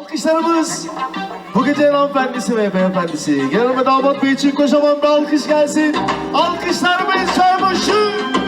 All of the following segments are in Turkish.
Alkışlarımız bu gecenin hanımefendisi ve beyefendisi. Genel ve damat bey için kocaman bir alkış gelsin. Alkışlarımız Çaymuş'un.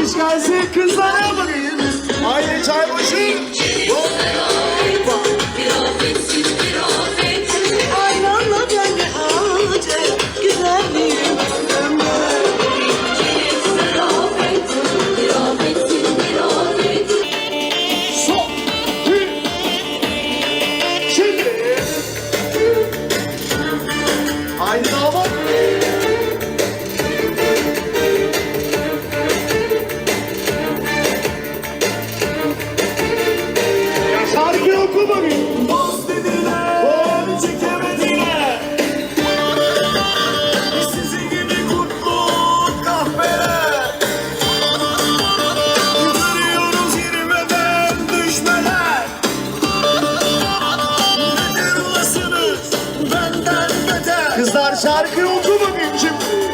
Alkış gelsin kızlara bakayım. Haydi çaybaşı. Oku bakayım şimdi.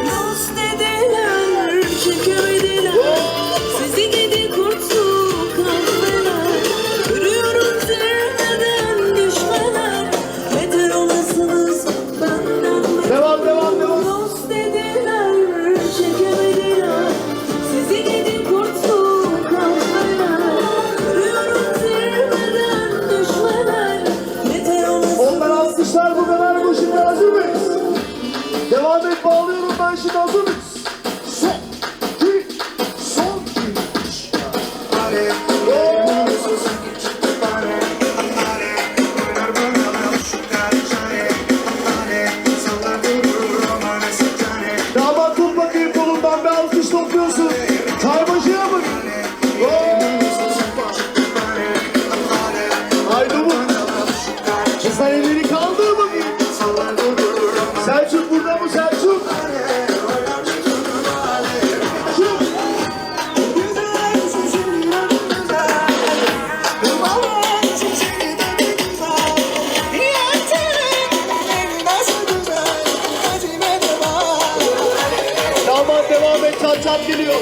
devam et çat çat geliyor.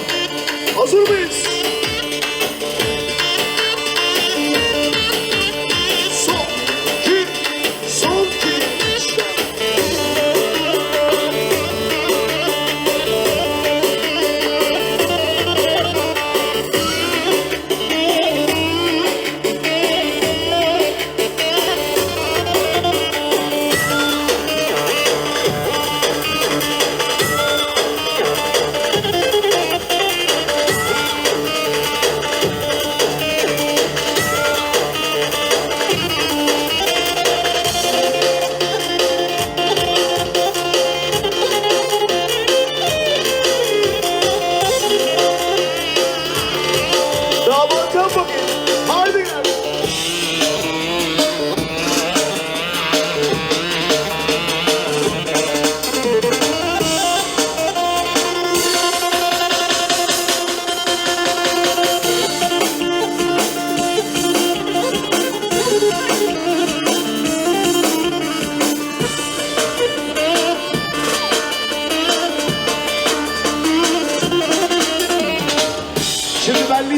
Hazır mıyız?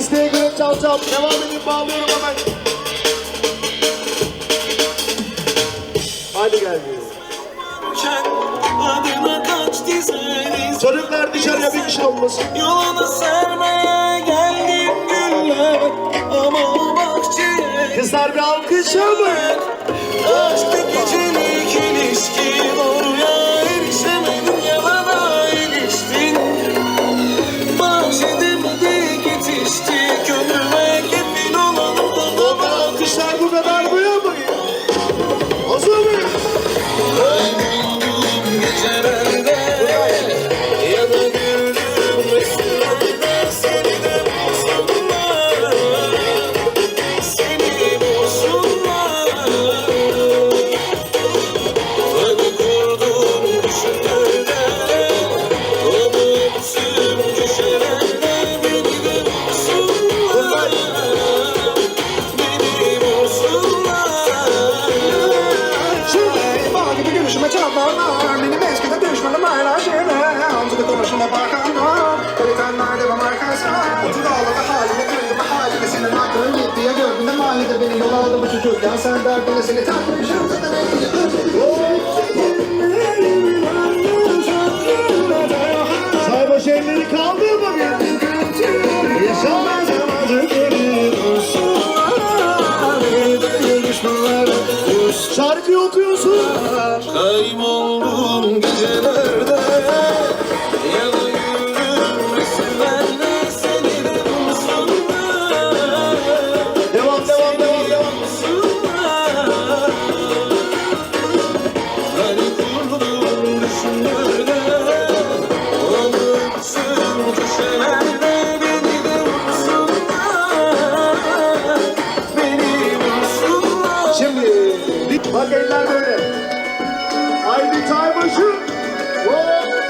İsteğe göre çalacağım. Devam edin bağlıyorum hemen. Hadi geldiniz. Çocuklar dışarıya bir kişi olmasın. Yolunu sermeye geldim güller ama o bahçeye. Kızlar bir alkış alın. Dans and back, let's get it işler böyle. Haydi çay başı. Whoa.